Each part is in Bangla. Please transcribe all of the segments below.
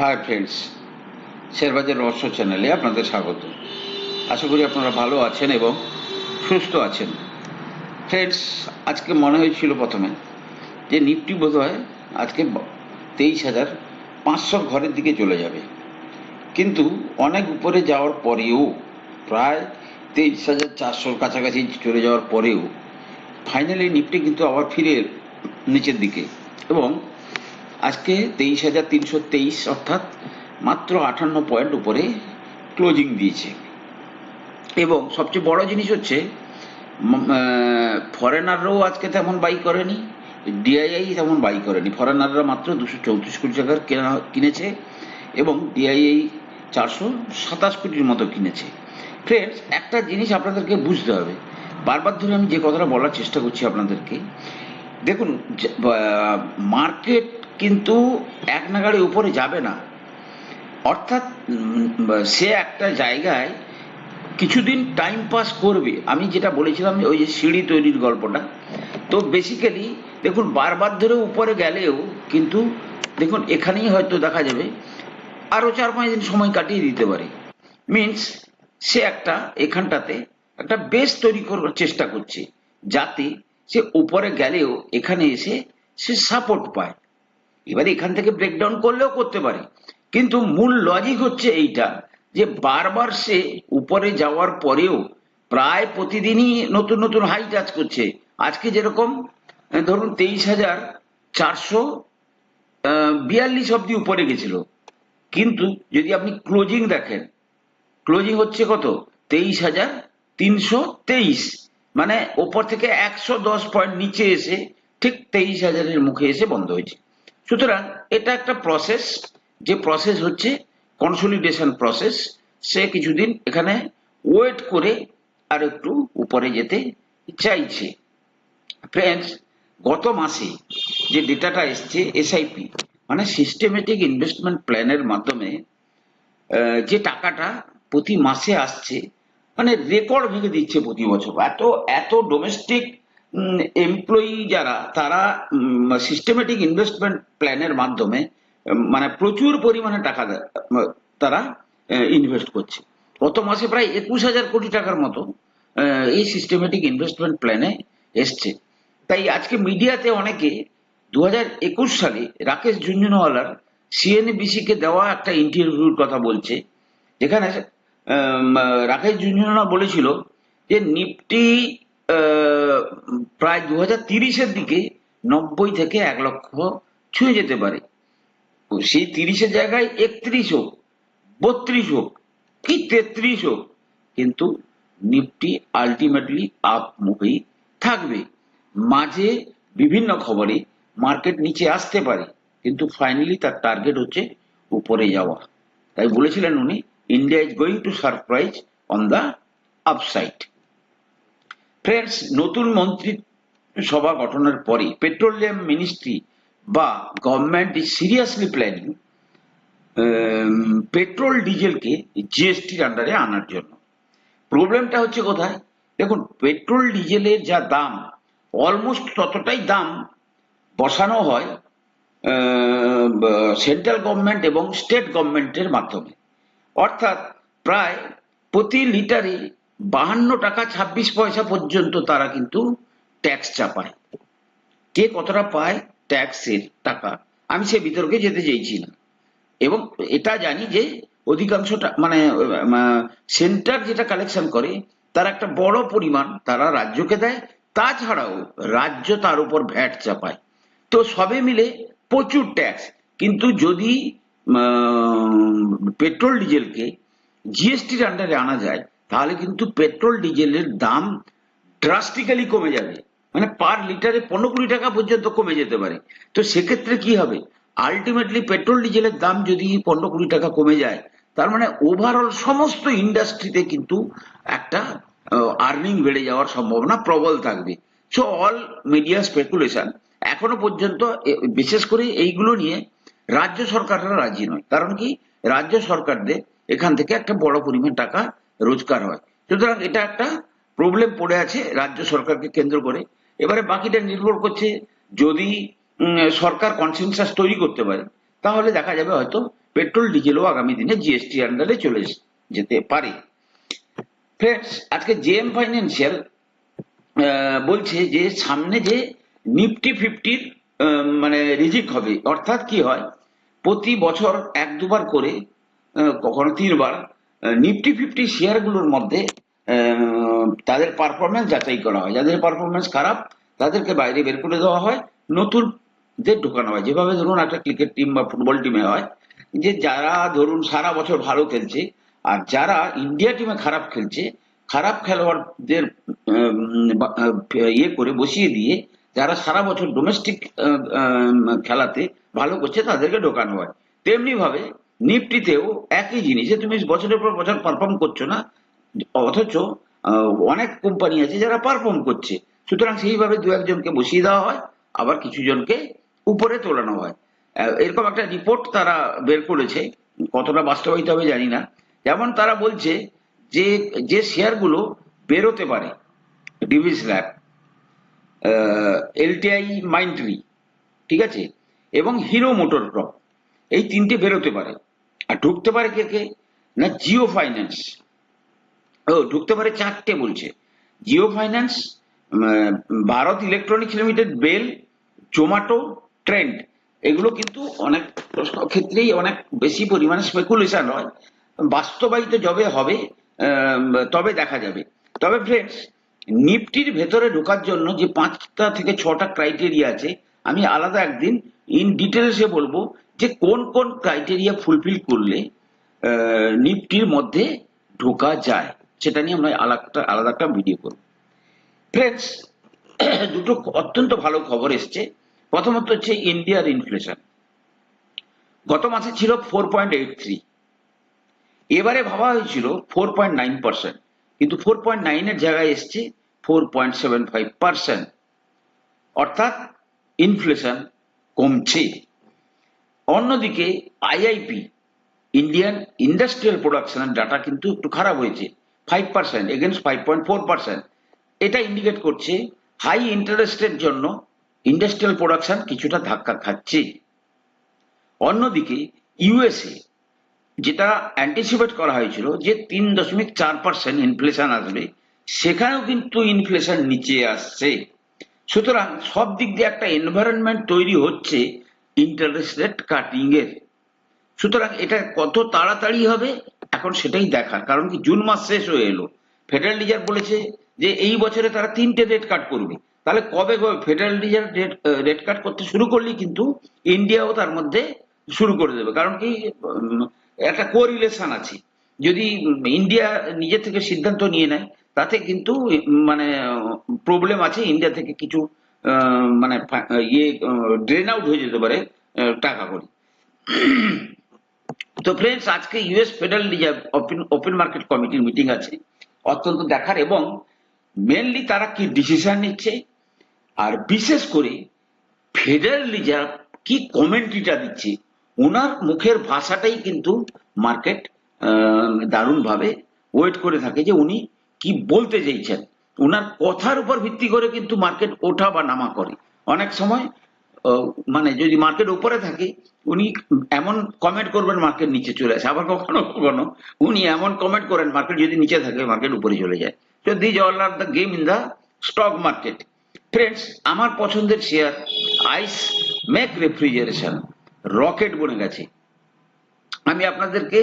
হাই ফ্রেন্ডস শেরবাজের রহস্য চ্যানেলে আপনাদের স্বাগত। আশা করি আপনারা ভালো আছেন এবং সুস্থ আছেন। ফ্রেন্ডস আজকে মনে হয়েছিল প্রথমে যে নিফটি বোধ হয় আজকে তেইশ হাজার পাঁচশো ঘরের দিকে চলে যাবে। কিন্তু অনেক উপরে যাওয়ার পরেও, প্রায় তেইশ হাজার চারশোর কাছাকাছি চলে যাওয়ার পরেও ফাইনালি নিফটি কিন্তু আবার ফিরে নিচের দিকে এবং আজকে তেইশ হাজার তিনশো তেইশ অর্থাৎ মাত্র আটান্ন পয়েন্ট উপরে ক্লোজিং দিয়েছে। এবং সবচেয়ে বড় জিনিস হচ্ছে ফরেনাররাও আজকে তেমন বাই করেনি, ডিআইআই তেমন বাই করেনি। ফরেনাররা মাত্র দুশো চৌত্রিশ কোটি টাকার কেনা, কিনেছে এবং ডিআইআই চারশো সাতাশ কোটির মতো কিনেছে। ফ্রেন্ডস একটা জিনিস আপনাদেরকে বুঝতে হবে। বারবার ধরে আমি যে কথাটা বলার চেষ্টা করছি আপনাদেরকে, দেখুন মার্কেট কিন্তু এক নাগাড়ে উপরে যাবে না। অর্থাৎ সে একটা জায়গায় কিছুদিন টাইম পাস করবে। আমি যেটা বলেছিলাম ওই যে সিঁড়ি তৈরির গল্পটা, তো বেসিক্যালি দেখুন, বারবার ধরে উপরে গেলেও কিন্তু দেখুন, এখানেই হয়তো দেখা যাবে আরও চার পাঁচ দিন সময় কাটিয়ে দিতে পারে। মিনস সে একটা, এখানটাতে একটা বেস তৈরি করার চেষ্টা করছে, যাতে সে উপরে গেলেও এখানে এসে সে সাপোর্ট পায়। এবারে এখান থেকে ব্রেকডাউন করলেও করতে পারে। কিন্তু মূল লজিক হচ্ছে এইটা, যে বারবার সে উপরে যাওয়ার পরেও প্রায় প্রতিদিনই নতুন নতুন হাই টাচ করছে। আজকে যেরকম ধরুন তেইশ হাজার চারশো বিয়াল্লিশ অব্দি উপরে গেছিল। কিন্তু যদি আপনি ক্লোজিং দেখেন ক্লোজিং হচ্ছে কত? তেইশ হাজার তিনশো তেইশ। মানে ওপর থেকে একশো দশ পয়েন্ট নিচে এসে ঠিক তেইশ হাজারের মুখে এসে বন্ধ হয়েছে। সুতরাং এটা একটা প্রসেস যে প্রসেস হচ্ছে কনসলিডেশন প্রসেস সে কিছুদিন এখানে ওয়েট করে আর একটু উপরে যেতে চাইছে। ফ্রেন্ডস গত মাসে যে ডেটাটা এসছে এসআইপি মানে সিস্টেমেটিক ইনভেস্টমেন্ট প্ল্যানের মাধ্যমে যে টাকাটা প্রতি মাসে আসছে মানে রেকর্ড ভেঙে দিচ্ছে প্রতি বছর। এত এত ডোমেস্টিক এমপ্লয়ি যারা, তারা সিস্টেমেটিক ইনভেস্টমেন্ট প্ল্যানের মাধ্যমে মানে প্রচুর পরিমাণে টাকা তারা ইনভেস্ট করছে। গত মাসে প্রায় একুশ হাজার কোটি টাকার মতো এই সিস্টেমেটিক ইনভেস্টমেন্ট প্ল্যানে এসছে। তাই আজকে মিডিয়াতে অনেকে দু হাজার একুশ সালে রাকেশ ঝুঞ্ঝুনওয়ালার সিএনবিসি কে দেওয়া একটা ইন্টারভিউর কথা বলছে, যেখানে রাকেশ ঝুঞ্ঝুনওয়ালা বলেছিল যে, নিফটি প্রায় দু হাজার তিরিশের দিকে নব্বই থেকে এক লক্ষ ছুঁয়ে যেতে পারে। সেই তিরিশের জায়গায় একত্রিশ হোক, বত্রিশ হোক, কি তেত্রিশ হোক, কিন্তু নিফটি আলটিমেটলি আপ মুখেই থাকবে। মাঝে বিভিন্ন খবরে মার্কেট নিচে আসতে পারে, কিন্তু ফাইনালি তার টার্গেট হচ্ছে উপরে যাওয়া। তাই বলেছিলেন উনি India is going to surprise on the upside friends নতুন মন্ত্রী সভা গঠনের পরে পেট্রোলিয়াম মিনিস্ট্রি বা government is seriously planning petrol ডিজেলকে জিএসটির আন্ডারে আনার জন্য। প্রবলেমটা হচ্ছে কোথায়? দেখুন, পেট্রোল ডিজেলের যা দাম অলমোস্ট ততটাই দাম বসানো হয় সেন্ট্রাল গভর্নমেন্ট এবং স্টেট গভর্নমেন্টের মাধ্যমে। অর্থাৎ প্রায় প্রতি লিটারে বাহান্ন টাকা ছাব্বিশ পয়সা পর্যন্ত তারা কিন্তু ট্যাক্স চাপায়। কে কতটা পায়? ট্যাক্সের টাকা। আমি সে বিতর্কে যেতে চাইছি না। এবং এটা জানি যে অধিকাংশ মানে সেন্টার যেটা কালেকশন করে, তার একটা বড় পরিমাণ তারা রাজ্যকে দেয়। তাছাড়াও রাজ্য তার উপর ভ্যাট চাপায়। তো সবে মিলে প্রচুর ট্যাক্স কিন্তু যদি পেট্রোল ডিজেলকে জিএসটির আন্ডারে আনা যায় তাহলে কিন্তু পেট্রোল, ডিজেলের দাম ড্রাস্টিক্যালি কমে যাবে। মানে পার লিটারে পনেরো কুড়ি টাকা পর্যন্ত কমে যেতে পারে। তো সেক্ষেত্রে কি হবে? আলটিমেটলি পেট্রোল, ডিজেলের দাম যদি পনেরো কুড়ি টাকা কমে যায়, তার মানে ওভারঅল সমস্ত ইন্ডাস্ট্রিতে কিন্তু একটা আর্নিং বেড়ে যাওয়ার সম্ভাবনা প্রবল থাকবে। সো অল মিডিয়া স্পেকুলেশন এখনও পর্যন্ত বিশেষ করে এইগুলো নিয়ে রাজ্য সরকাররা রাজি নয়। কারণ কি? রাজ্য সরকারদের এখান থেকে একটা বড় পরিমাণ টাকা রোজগার হয়। সুতরাং এটা একটা প্রবলেম পড়ে আছে রাজ্য সরকারকে কেন্দ্র করে। এবারে বাকিটা নির্ভর করছে যদি সরকার কনসেনসাস তৈরি করতে পারে, তাহলে দেখা যাবে হয়তো পেট্রোল ডিজেলও আগামী দিনে জিএসটি আন্ডারে চলে যেতে পারে। ফ্রেন্ডস আজকে জেএম ফাইন্যান্সিয়াল বলছে যে সামনে যে নিফটি ফিফটির মানে রিজিক হবে, অর্থাৎ কি হয়, প্রতি বছর এক দুবার করে কখনো তিনবার নিফটি ফিফটি শেয়ারগুলোর মধ্যে তাদের পারফরমেন্স যাচাই করা হয়। যাদের পারফরমেন্স খারাপ, তাদেরকে বাইরে বের করে দেওয়া হয়। নতুন নতুনদের ঢোকানো হয়। যেভাবে ধরুন একটা ক্রিকেট টিম বা ফুটবল টিমে হয় যে, যারা ধরুন সারা বছর ভালো খেলছে আর যারা ইন্ডিয়া টিমে খারাপ খেলছে, খারাপ খেলোয়াড়দের ইয়ে করে বসিয়ে দিয়ে যারা সারা বছর ডোমেস্টিক খেলাতে ভালো করছে, তাদেরকে ঢোকানো হয়। তেমনি ভাবে নিফটিতেও একই জিনিস তুমি বছরের পর বছর পারফর্ম করছ না, অথচ অনেক কোম্পানি আছে যারা পারফর্ম করছে। সুতরাং সেইভাবে দু একজনকে বসিয়ে দেওয়া হয়, আবার কিছু জনকে উপরে তোলানো হয়। এরকম একটা রিপোর্ট তারা বের করেছে, কতটা বাস্তবায়িত হবে জানি না। যেমন তারা বলছে যে যে শেয়ারগুলো বেরোতে পারে ডিভিস ল্যাব এলটিআই মাইন্ড্রি ঠিক আছে? এবং হিরো মোটর ক্রপ এই তিনটে বেরোতে পারে। আর ঢুকতে পারে কে কে? না, জিও ফাইন্যান্স। ও, ঢুকতে পারে চারটে বলছে। Jio Finance Bharat Electronics Limited, BEL, Zomato, Trent. এগুলো কিন্তু অনেক ক্ষেত্রেই অনেক বেশি পরিমাণে স্পেকুলেশন হয়। বাস্তবায়িত যবে হবে তবে দেখা যাবে। তবে ফ্রেন্ডস নিফটির ভেতরে ঢোকার জন্য যে পাঁচটা থেকে ছটা ক্রাইটেরিয়া আছে আমি আলাদা একদিন ইন ডিটেলসে বলব যে কোন কোন ক্রাইটেরিয়া ফুলফিল করলে নিফটির মধ্যে ঢোকা যায়। সেটা নিয়ে আমরা আলাদা আলাদা একটা ভিডিও করব। ফ্রেন্ডস দুটো অত্যন্ত ভালো খবর এসছে। প্রথমত হচ্ছে ইন্ডিয়ার ইনফ্লেশন গত মাসে ছিল ফোর পয়েন্ট এইট থ্রি এবারে ভাবা হয়েছিল ফোর পয়েন্ট নাইন পার্সেন্ট কিন্তু ফোর পয়েন্ট নাইনের জায়গায় এসছে four point seven five percent অর্থাৎ ইনফ্লেশন কমছে। অন্যদিকে আইআইপি ইন্ডিয়ান ইন্ডাস্ট্রিয়াল প্রোডাকশনের ডাটা কিন্তু একটু খারাপ হয়েছে five percent against five point four percent এটা ইন্ডিকেট করছে হাই ইন্টারেস্টের জন্য ইন্ডাস্ট্রিয়াল প্রোডাকশন কিছুটা ধাক্কা খাচ্ছে। অন্যদিকে ইউএসএ যেটা অ্যান্টিসিপেট করা হয়েছিল যে তিন দশমিক চার পার্সেন্ট ইনফ্লেশন আসবে, সেখানেও কিন্তু ইনফ্লেশন নিচে আসছে। সুতরাং সব দিক দিয়ে একটা এনভায়রনমেন্ট তৈরি হচ্ছে ইন্টারেস্ট রেট কাটিং এর। সুতরাং এটা কত তাড়াতাড়ি হবে, এখন সেটাই দেখার। কারণ কি, জুন মাস শেষ হয়ে এলো। ফেডারেল রিজার্ভ বলেছে যে এই বছরে তারা তিনটে রেট কাট করবে। তাহলে কবে কবে Federal Reserve rate rate cut করতে শুরু করলেই কিন্তু ইন্ডিয়াও তার মধ্যে শুরু করে দেবে। কারণ কি একটা কোরিলেশন আছে। যদি ইন্ডিয়া নিজে থেকে সিদ্ধান্ত নিয়ে নেয় তাতে কিন্তু মানে প্রবলেম আছে। ইন্ডিয়া থেকে কিছু মানে ইয়ে ড্রেন আউট হয়ে যেতে পারে টাকা করে। তো ফ্রেন্ডস আজকে US Federal Reserve Open Market কমিটির মিটিং আছে, অত্যন্ত দেখার এবং মেনলি তারা কি ডিসিশন নিচ্ছে, আর বিশেষ করে ফেডারেল রিজার্ভ কি কমেন্ট্রিটা দিচ্ছে ওনার মুখের ভাষাটাই কিন্তু মার্কেট দারুণভাবে ওয়েট করে থাকে যে উনি কি বলতে চাইছেন? ওনার কথার উপর ভিত্তি করে কিন্তু মার্কেট ওঠা বা নামা করে। অনেক সময় মানে যদি মার্কেট উপরে থাকে, উনি এমন কমেন্ট করবেন, মার্কেট নিচে চলে আসে। আবার কখনো কখনো উনি এমন কমেন্ট করেন, মার্কেট যদি নিচে থাকে, মার্কেট উপরে চলে যায়। তো these all are the game in the stock market friends আমার পছন্দের share Ice Make Refrigeration rocket বনে গেছে। আমি আপনাদেরকে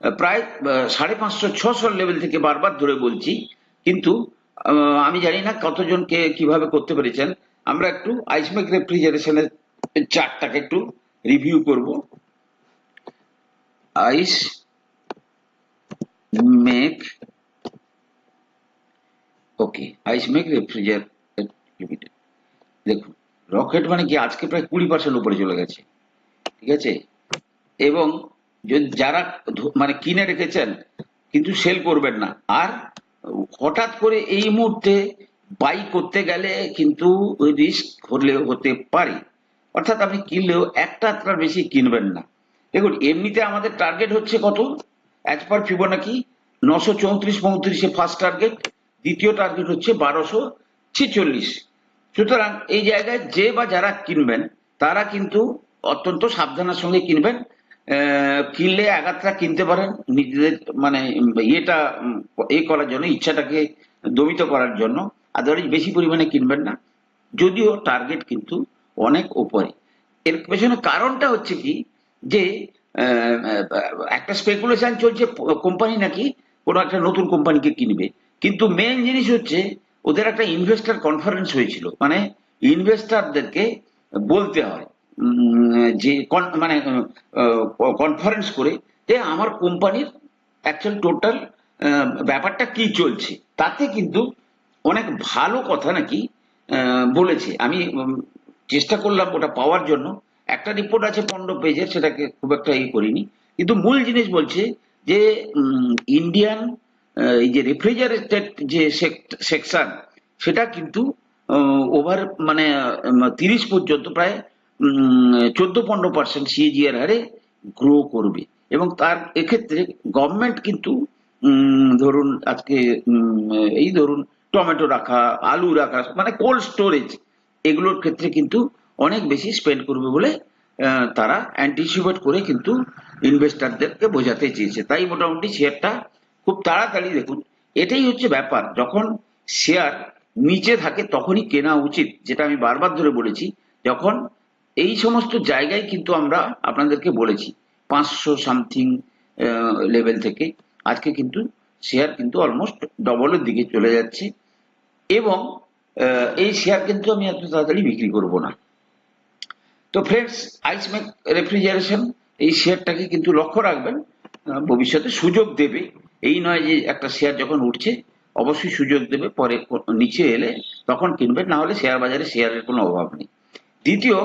প্রায় সাড়ে পাঁচশো, ছশো লেভেল থেকে বারবার ধরে বলছি, কিন্তু আমি জানি না কতজনকে কীভাবে করতে পেরেছেন। আমরা একটু আইসমেক রেফ্রিজারেশনের চার্টটাকে একটু রিভিউ করব। Ice Make okay Ice Make Refrigeration Limited দেখুন রকেট মানে কি? আজকে প্রায় কুড়ি পার্সেন্ট উপরে চলে গেছে। ঠিক আছে? এবং যারা মানে কিনে রেখেছেন, কিন্তু সেল করবেন না। আর হঠাৎ করে এই মুহূর্তে বাই করতে গেলে কিন্তু রিস্ক হলে হতে পারে। অর্থাৎ আপনি কিনলেও একটা আত্মার বেশি কিনবেন না। দেখুন, এমনিতে আমাদের টার্গেট হচ্ছে কত? অ্যাজ পার ফিবো নাকি নশো চৌত্রিশ পঁয়ত্রিশে ফার্স্ট টার্গেট দ্বিতীয় টার্গেট হচ্ছে বারোশো ছেচল্লিশ। সুতরাং এই জায়গায় যে বা যারা কিনবেন, তারা কিন্তু অত্যন্ত সাবধানের সঙ্গে কিনবেন। কিনলে একাত্রা কিনতে পারেন। নিজেদের মানে ইয়েটা, এ করার জন্য, ইচ্ছাটাকে দমিত করার জন্য। আদারওয়াইজ বেশি পরিমাণে কিনবেন না। যদিও টার্গেট কিন্তু অনেক ওপরে এর পেছনে কারণটা হচ্ছে কি? যে একটা স্পেকুলেশন চলছে কোম্পানি নাকি কোনো একটা নতুন কোম্পানিকে কিনবে। কিন্তু মেন জিনিস হচ্ছে, ওদের একটা ইনভেস্টার কনফারেন্স হয়েছিল। মানে ইনভেস্টারদেরকে বলতে হয়। যে মানে কনফারেন্স করে যে আমার কোম্পানির অ্যাকচুয়াল টোটাল ব্যাপারটা কি চলছে, তাতে কিন্তু অনেক ভালো কথা নাকি বলেছে। আমি চেষ্টা করলাম ওটা পাওয়ার জন্য। একটা রিপোর্ট আছে পনেরো পেজের, সেটাকে খুব একটা ই করিনি। কিন্তু মূল জিনিস বলছে যে ইন্ডিয়ান এই যে রেফ্রিজারেটেড যে সেকশন সেটা কিন্তু ওভার মানে তিরিশ পর্যন্ত প্রায় চোদ্দ পনেরো পার্সেন্ট সিএজিআর হারে গ্রো করবে। এবং তার এক্ষেত্রে গভর্নমেন্ট কিন্তু ধরুন আজকে এই ধরুন টমেটো রাখা, আলু রাখা মানে কোল্ড স্টোরেজ এগুলোর ক্ষেত্রে কিন্তু অনেক বেশি স্পেন্ড করবে বলে তারা অ্যান্টিসিপেট করে কিন্তু ইনভেস্টারদেরকে বোঝাতে চেয়েছে। তাই মোটামুটি শেয়ারটা খুব তাড়াতাড়ি দেখুন। এটাই হচ্ছে ব্যাপার, যখন শেয়ার নিচে থাকে তখনই কেনা উচিত, যেটা আমি বারবার ধরে বলেছি, যখন এই সমস্ত জায়গায় কিন্তু আমরা আপনাদেরকে বলেছি, পাঁচশো সামথিং লেভেল থেকে। আজকে কিন্তু শেয়ার কিন্তু অলমোস্ট ডবলের দিকে চলে যাচ্ছে। এবং এই শেয়ার কিন্তু আমি এত তাড়াতাড়ি বিক্রি করব না। তো ফ্রেন্ডস আইসমেক রেফ্রিজারেশন এই শেয়ারটাকে কিন্তু লক্ষ্য রাখবেন ভবিষ্যতে সুযোগ দেবে। এই নয় যে একটা শেয়ার যখন উঠছে, অবশ্যই সুযোগ দেবে, পরে নিচে এলে তখন কিনবেন, না হলে শেয়ার বাজারে শেয়ারের কোনো অভাব নেই। দ্বিতীয়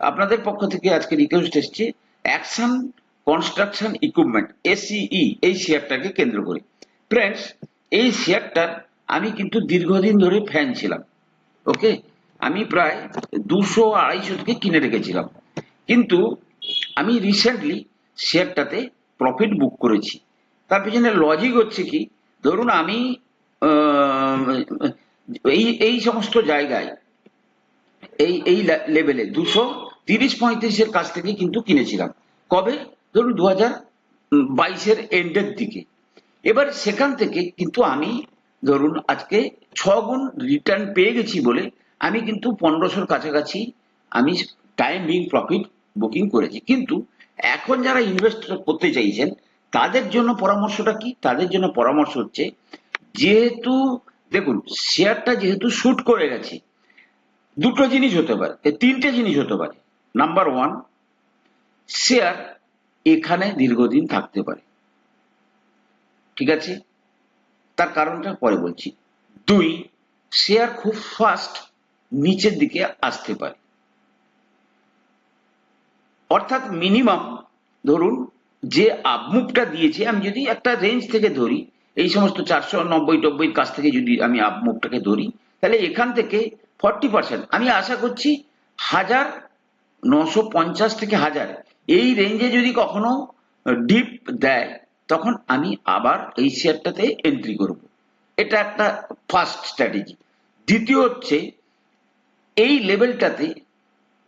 আপনাদের পক্ষ থেকে আজকে রিকোয়েস্ট এসছে অ্যাকশন কনস্ট্রাকশন ইকুইপমেন্ট এসিই এই শেয়ারটাকে কেন্দ্র করে। ফ্রেন্ডস এই শেয়ারটার আমি কিন্তু দীর্ঘদিন ধরে ফ্যান ছিলাম ওকে আমি প্রায় দুশো আড়াইশো থেকে কিনে রেখেছিলাম। কিন্তু আমি রিসেন্টলি শেয়ারটাতে প্রফিট বুক করেছি। তার পিছনে লজিক হচ্ছে কি? ধরুন আমি এই এই সমস্ত জায়গায় এই এই লেভেলে দুশো তিরিশ পঁয়ত্রিশের কাছ থেকে কিন্তু কিনেছিলাম। কবে? ধরুন দু হাজার বাইশের এন্ডের দিকে। এবার সেখান থেকে কিন্তু আমি, ধরুন আজকে ছ গুণ রিটার্ন পেয়ে গেছি বলে আমি কিন্তু পনেরোশোর কাছাকাছি আমি টাইম প্রফিট বুকিং করেছি। কিন্তু এখন যারা ইনভেস্ট করতে চাইছেন, তাদের জন্য পরামর্শটা কি? তাদের জন্য পরামর্শ হচ্ছে, যেহেতু, দেখুন শেয়ারটা যেহেতু শুট করে গেছে দুটো জিনিস হতে পারে। তিনটে জিনিস হতে পারে। নাম্বার ওয়ান শেয়ার এখানে দীর্ঘদিন থাকতে পারে। ঠিক আছে? তার কারণটা পরে বলছি। দুই শেয়ার খুব ফাস্ট নিচের দিকে আসতে পারে। অর্থাৎ মিনিমাম ধরুন, যে আপমুভটা দিয়েছে, আমি যদি একটা রেঞ্জ থেকে ধরি, এই সমস্ত চারশো নব্বই টব্বই কাছ থেকে যদি আমি আপমুভটাকে ধরি, তাহলে এখান থেকে ফর্টি পার্সেন্ট। আমি আশা করছি হাজার নশো পঞ্চাশ থেকে হাজার। এই রেঞ্জে যদি কখনো ডিপ দেয়, তখন আমি আবার এই শেয়ারটাতে এন্ট্রি করব। এটা একটা ফার্স্ট স্ট্র্যাটেজি দ্বিতীয় হচ্ছে, এই লেভেলটাতে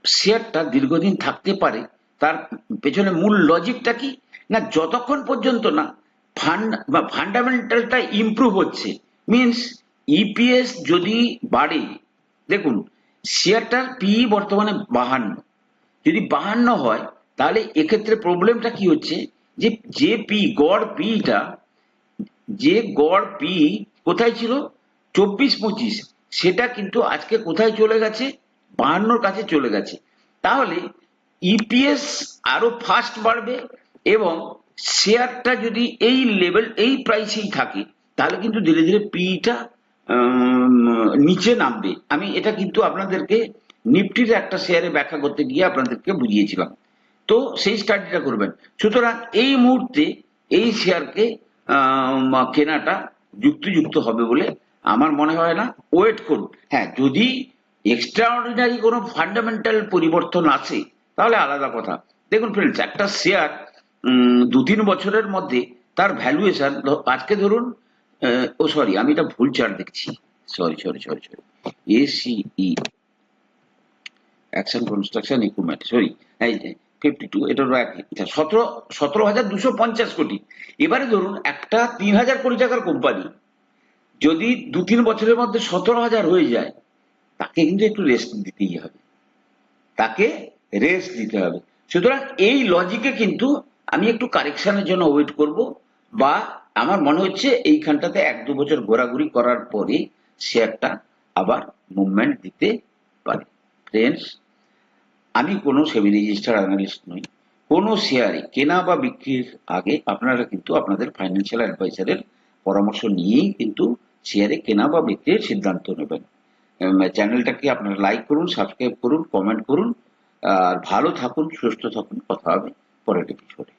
শেয়ারটা দীর্ঘদিন থাকতে পারে। তার পেছনে মূল লজিকটা কি? না, যতক্ষণ পর্যন্ত না ফান্ড বা ফান্ডামেন্টালটা ইমপ্রুভ হচ্ছে। মিনস ইপিএস যদি বাড়ে দেখুন শেয়ারটার পি বর্তমানে বাহান্ন। যদি বাহান্ন হয়, তাহলে এক্ষেত্রে প্রবলেমটা কি হচ্ছে? যে যে পি গড় পিটা যে গড় পি কোথায় ছিল? চব্বিশ পঁচিশ। সেটা কিন্তু আজকে কোথায় চলে গেছে? বাহান্নর কাছে চলে গেছে। তাহলে ইপিএস আরও ফাস্ট বাড়বে এবং শেয়ারটা যদি এই লেভেল এই প্রাইসেই থাকে, তাহলে কিন্তু ধীরে ধীরে পিটা নিচে নামবে। আমি এটা কিন্তু আপনাদেরকে নিফটির একটা শেয়ারে ব্যাখ্যা করতে গিয়ে আপনাদেরকে বুঝিয়েছিলাম। তো সেই স্টাডিটা করবেন। সুতরাং এই মুহূর্তে এই শেয়ারকে কেনাটা যুক্তিযুক্ত হবে বলে আমার মনে হয় না। ওয়েট করুন। হ্যাঁ যদি এক্সট্রা অর্ডিনারি কোনো ফান্ডামেন্টাল পরিবর্তন আসে, তাহলে আলাদা কথা। দেখুন ফ্রেন্ডস একটা শেয়ার দু তিন বছরের মধ্যে তার ভ্যালুয়েশন আজকে ধরুন ও সরি আমি এটা ভুল চার্ট দেখছি। Sorry sorry sorry sorry ACE action construction equipment sorry এই ফিফটি টু আচ্ছা সতেরো সতেরো হাজার দুশো পঞ্চাশ কোটি। এবারে ধরুন, একটা তিন হাজার কোটি টাকার কোম্পানি যদি দু, তিন বছরের মধ্যে সতেরো হাজার হয়ে যায়, তাকে কিন্তু একটু রেস্ট দিতেই হবে। তাকে রেস্ট দিতে হবে। সুতরাং এই লজিকে কিন্তু আমি একটু কারেকশনের জন্য ওয়েট করব বা আমার মনে হচ্ছে এইখানটাতে এক দু বছর ঘোরাঘুরি করার পরে সে একটা আবার মুভমেন্ট দিতে পারে। ফ্রেন্ডস আমি কোনো সেমি রেজিস্টার অ্যানালিস্ট নই, কোনো শেয়ারে কেনা বা বিক্রির আগে আপনারা কিন্তু আপনাদের ফাইন্যান্সিয়াল অ্যাডভাইসারের পরামর্শ নিয়েই কিন্তু শেয়ারে কেনা বা বিক্রির সিদ্ধান্ত নেবেন। চ্যানেলটাকে আপনারা লাইক করুন সাবস্ক্রাইব করুন কমেন্ট করুন, আর ভালো থাকুন, সুস্থ থাকুন, কথা হবে পরের এপিসোডে